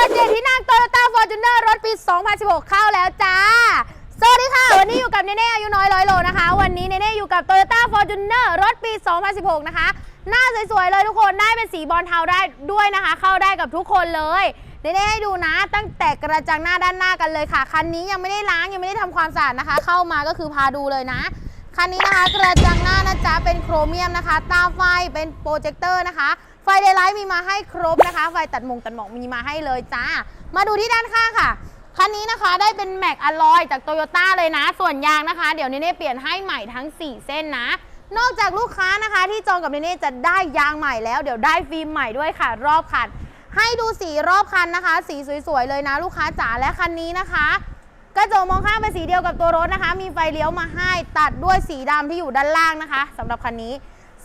ตัวเจ็ดที่นั่ง Toyota Fortuner รถปี 2016 เข้าแล้วจ้า สวัสดีค่ะ วันนี้อยู่กับเนเน่อายุน้อยร้อยโลนะคะ วันนี้เนเน่อยู่กับ Toyota Fortuner รถปี 2016 นะคะ หน้าสวยๆ เลยทุกคนได้เป็นสีบอลเทาได้ด้วยนะคะ เข้าได้กับทุกคนเลยเนเน่ให้ดูนะ ตั้งแต่กระจังหน้าด้านหน้ากันเลยค่ะ คันนี้ยังไม่ได้ล้างยังไม่ได้ทำความสะอาดนะคะ เข้ามาก็คือพาดูเลยนะ คันนี้นะคะกระจังหน้านะจ๊ะเป็นโครเมียมนะคะ ตาไฟเป็นโปรเจคเตอร์นะคะ ไฟเดย์ไลท์มีมาให้ครบนะคะ ไฟตัดมงตัดหมอกมีมาให้เลยจ้า มาดูที่ด้านข้างค่ะคันนี้นะคะได้เป็นแม็กอลอยจากโตโยต้าเลยนะ ส่วนยางนะคะ เดี๋ยวเนเน่เปลี่ยนให้ใหม่ทั้ง 4 เส้นนะ นอกจากลูกค้านะคะที่จองกับเนเน่จะได้ยางใหม่แล้ว เดี๋ยวได้ฟิล์มใหม่ด้วยค่ะ รอบคัน ให้ดูสีรอบคันนะคะ สีสวยๆเลยนะ ลูกค้าจ๋าและคันนี้นะคะ ระจกมองข้างเป็นสีเดียวกับตัวรถนะคะ มีไฟเลี้ยวมาให้ตัดด้วยสีดำที่อยู่ด้านล่างนะคะสำหรับคันนี้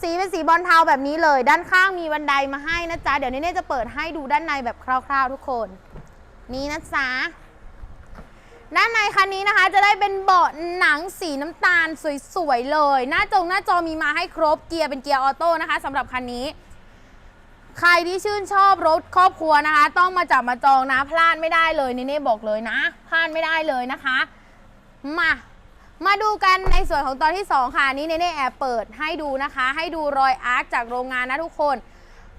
สีเป็นสีบอลเทาแบบนี้เลย ด้านข้างมีบันไดมาให้นะจ๊ะเดี๋ยวนเน่จะเปิดให้ดูด้านในแบบคร่าวๆ ทุกคน นี่นะจ๊ะด้านในคันนี้นะคะ จะได้เป็นเบาะหนังสีน้ำตาลสวยๆเลย หน้าจงหน้าจอมีมาให้ครบเกียร์เป็นเกียร์ออโต้นะคะสำหรับคันนี้ ใครที่ชื่นชอบรถครอบครัวนะคะ ต้องมาจับมาจองนะ พลาดไม่ได้เลยเนเน่บอกเลยนะ พลาดไม่ได้เลยนะคะ มา มาดูกันในส่วนของตอนที่ 2 ค่ะนนี้เนเน่แอบเปิดให้ดูนะคะ ให้ดูรอยอาร์คจากโรงงานนะทุกคน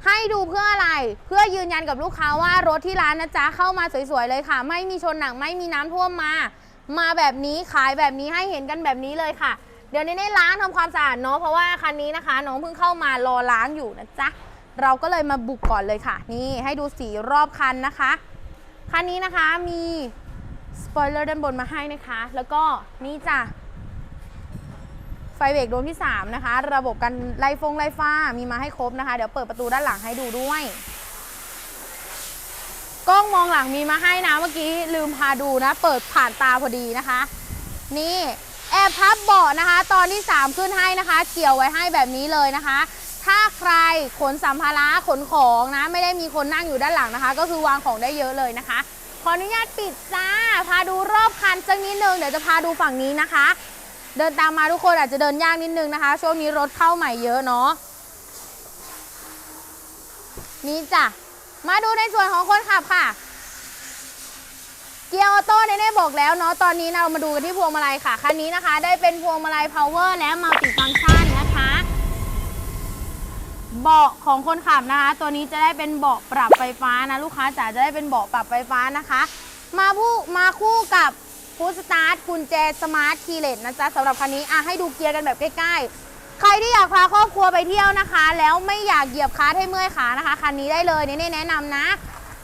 ให้ดูเพื่ออะไรเพื่อยืนยันกับลูกค้าว่ารถที่ร้านนะจ๊ะเข้ามาสวยๆเลยค่ะ ไม่มีชนหนักไม่มีน้ำท่วมมา มาแบบนี้ขายแบบนี้ให้เห็นกันแบบนี้เลยค่ะ เดี๋ยวเนเน่ล้างทำความสะอาดเนาะเพราะว่าคันนี้นะคะ น้องเพิ่งเข้ามารอล้างอยู่นะจ๊ะ เราก็เลยมาบุกก่อนเลยค่ะ นี่ให้ดูสีรอบคันนะคะ คันนี้นะคะมีสปอยเลอร์ด้านบนมาให้นะคะ แล้วก็นี่จ้ะไฟเบรกดวงที่ 3 นะคะ ระบบกันไล่ฟงไล่ฟ้ามีมาให้ครบนะคะ เดี๋ยวเปิดประตูด้านหลังให้ดูด้วย กล้องมองหลังมีมาให้นะเมื่อกี้ลืมพาดูนะ เปิดผ่านตาพอดีนะคะ นี่แอบพับเบาะนะคะ ตอนที่ 3 ขึ้นให้นะคะ เกี่ยวไว้ให้แบบนี้เลยนะคะ ถ้าใครขนสัมภาระขนของนะ ไม่ได้มีคนนั่งอยู่ด้านหลังนะคะ ก็คือวางของได้เยอะเลยนะคะ ขออนุญาตปิดจ้า พาดูรอบคันสักนิดนึงเดี๋ยวจะพาดูฝั่งนี้นะคะ เดินตามมาทุกคนอาจจะเดินยากนิดนึงนะคะ ช่วงนี้รถเข้าใหม่เยอะเนาะนี่จ้ะมาดูในส่วนของคนขับค่ะ เกียร์ออโต้เนเน่บอกแล้วเนาะตอนนี้เรามาดูกันที่พวงมาลัยค่ะคันนี้นะคะ ได้เป็นพวงมาลัย power และ multi function นะคะ เบาะของคนขับนะคะ ตัวนี้จะได้เป็นเบาะปรับไฟฟ้านะลูกค้าจ๋าจะได้เป็นเบาะปรับไฟฟ้านะคะ มาผู้มาคู่กับฟูสตาร์ทกุญแจสมาร์ทคีเลสนะจ๊ะสำหรับคันนี้อะให้ดูเกียร์กันแบบใกล้ ๆใครที่อยากพาครอบครัวไปเที่ยวนะคะ แล้วไม่อยากเหยียบคาร์ทให้เมื่อยขานะคะคันนี้ได้เลยเนเน่แนะนำนะ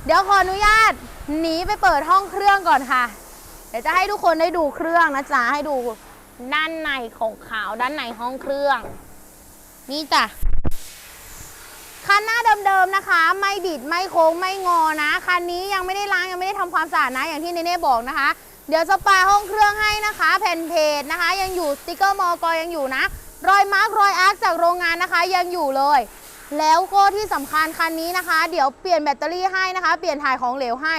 เดี๋ยวขออนุญาตหนีไปเปิดห้องเครื่องก่อนค่ะ เดี๋ยวจะให้ทุกคนได้ดูเครื่องนะจ๊ะให้ดูด้านในของขาวด้านในห้องเครื่อง นี่จ้ะ คันหน้าเดิมๆนะคะ ไม่บิดไม่โค้งไม่งอนะคันนี้ยังไม่ได้ล้างยังไม่ได้ทำความสะอาดนะอย่างที่เนเน่บอกนะคะ เดี๋ยวสปาห้องเครื่องให้นะคะ แผ่นเพจนะคะ ยังอยู่สติกเกอร์มอกยังอยู่นะ รอยมาร์กรอยอาร์คจากโรงงานนะคะ ยังอยู่เลย แล้วก็ที่สำคัญคันนี้นะคะ เดี๋ยวเปลี่ยนแบตเตอรี่ให้นะคะ เปลี่ยนถ่ายของเหลวให้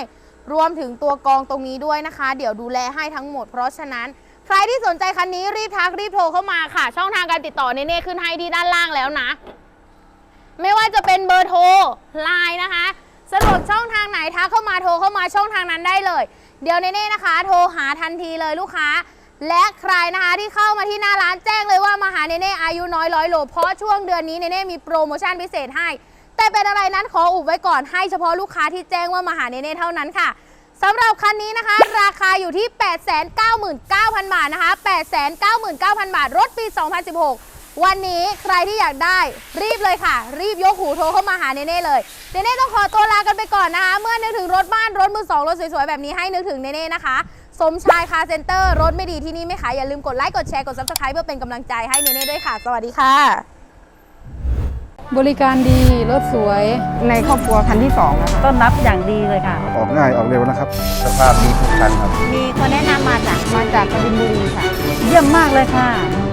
รวมถึงตัวกองตรงนี้ด้วยนะคะ เดี๋ยวดูแลให้ทั้งหมด เพราะฉะนั้นใครที่สนใจคันนี้รีบทักรีบโทรเข้ามาค่ะ ช่องทางการติดต่อเนเน่ขึ้นให้ที่ด้านล่างแล้วนะ ไม่ว่าจะเป็นเบอร์โทรไลน์นะคะสะดวกช่องทางไหนทักเข้ามาโทรเข้ามาช่องทางนั้นได้เลย เดี๋ยวเน่นะคะ โทรหาทันทีเลยลูกค้า และใครนะคะที่เข้ามาที่หน้าร้านแจ้งเลยว่ามาหาเนเน่อายุน้อยร้อยโลเพราะช่วงเดือนนี้เนเน่มีโปรโมชั่นพิเศษให้ แต่เป็นอะไรนั้นขออุบไว้ก่อนให้เฉพาะลูกค้าที่แจ้งว่ามาหาเนเน่เท่านั้นค่ะสำหรับคันนี้นะคะ ราคาอยู่ที่ 899,000 บาทนะคะ 899,000 บาท รถปี 2016 วันนี้ใครที่อยากได้รีบเลยค่ะ รีบยกหูโทรเข้ามาหาเนเน่เลยเนเน่ต้องขอตัวลากันไปก่อนนะคะ เมื่อนึกถึงรถบ้านรถมือสองรถสวยๆแบบนี้ให้นึกถึงเนเน่นะคะ สมชายคาร์เซ็นเตอร์รถไม่ดีที่นี่ไม่ขายอย่าลืมกดไลค์กดแชร์กด subscribe เพื่อเป็นกำลังใจให้เนเน่ด้วยค่ะ สวัสดีค่ะ บริการดีรถสวยในครอบครัวคันที่2นะคะต้อนรับอย่างดีเลยค่ะ ออกง่ายออกเร็วนะครับ สภาพดีทุกคันครับ มีคนแนะนำมาจากมาจากกบินบุรีค่ะ เยี่ยมมากเลยค่ะสม